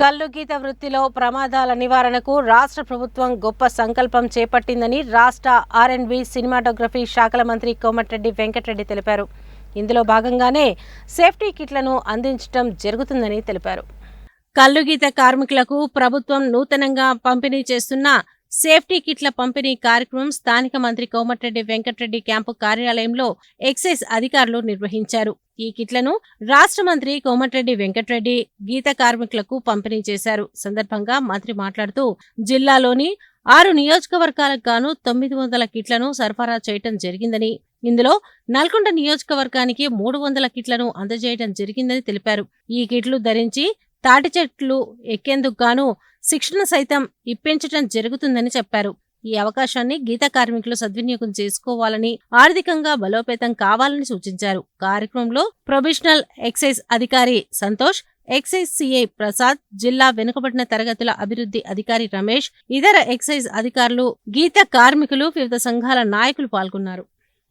కల్లు గీత వృత్తిలో ప్రమాదాల నివారణకు రాష్ట్ర ప్రభుత్వం గొప్ప సంకల్పం చేపట్టిందని రాష్ట్ర ఆర్ఎండ్బి సినిమాటోగ్రఫీ శాఖల మంత్రి కోమటిరెడ్డి వెంకటరెడ్డి తెలిపారు. ఇందులో భాగంగానే సేఫ్టీ కిట్లను అందించడం జరుగుతుందని తెలిపారు. కల్లుగీత కార్మికులకు ప్రభుత్వం నూతనంగా పంపిణీ చేస్తున్న సేఫ్టీ కిట్ల పంపిణీ కార్యక్రమం స్థానిక మంత్రి కోమటిరెడ్డి వెంకటరెడ్డి క్యాంపు కార్యాలయంలో ఎక్సైజ్ అధికారులు నిర్వహించారు. ఈ కిట్లను రాష్ట్ర మంత్రి కోమటిరెడ్డి వెంకటరెడ్డి గీత కార్మికులకు పంపిణీ చేశారు. సందర్భంగా మంత్రి మాట్లాడుతూ జిల్లాలోని ఆరు నియోజకవర్గాలకు గాను తొమ్మిది వందల కిట్లను సరఫరా చేయటం జరిగిందని ఇందులో నల్గొండ నియోజకవర్గానికి మూడు వందల కిట్లను అందజేయడం జరిగిందని తెలిపారు. ఈ కిట్లు ధరించి తాటి చెట్లు ఎక్కేందుకు గాను శిక్షణ సైతం ఇప్పించటం జరుగుతుందని చెప్పారు. ఈ అవకాశాన్ని గీత కార్మికులు సద్వినియోగం చేసుకోవాలని ఆర్థికంగా బలోపేతం కావాలని సూచించారు. కార్యక్రమంలో ప్రొబిషనల్ ఎక్సైజ్ అధికారి సంతోష్ ఎక్సైజ్ సిఐ ప్రసాద్ జిల్లా వెనుకబడిన తరగతుల అభివృద్ధి అధికారి రమేష్ ఇతర ఎక్సైజ్ అధికారులు గీత కార్మికులు వివిధ సంఘాల నాయకులు పాల్గొన్నారు.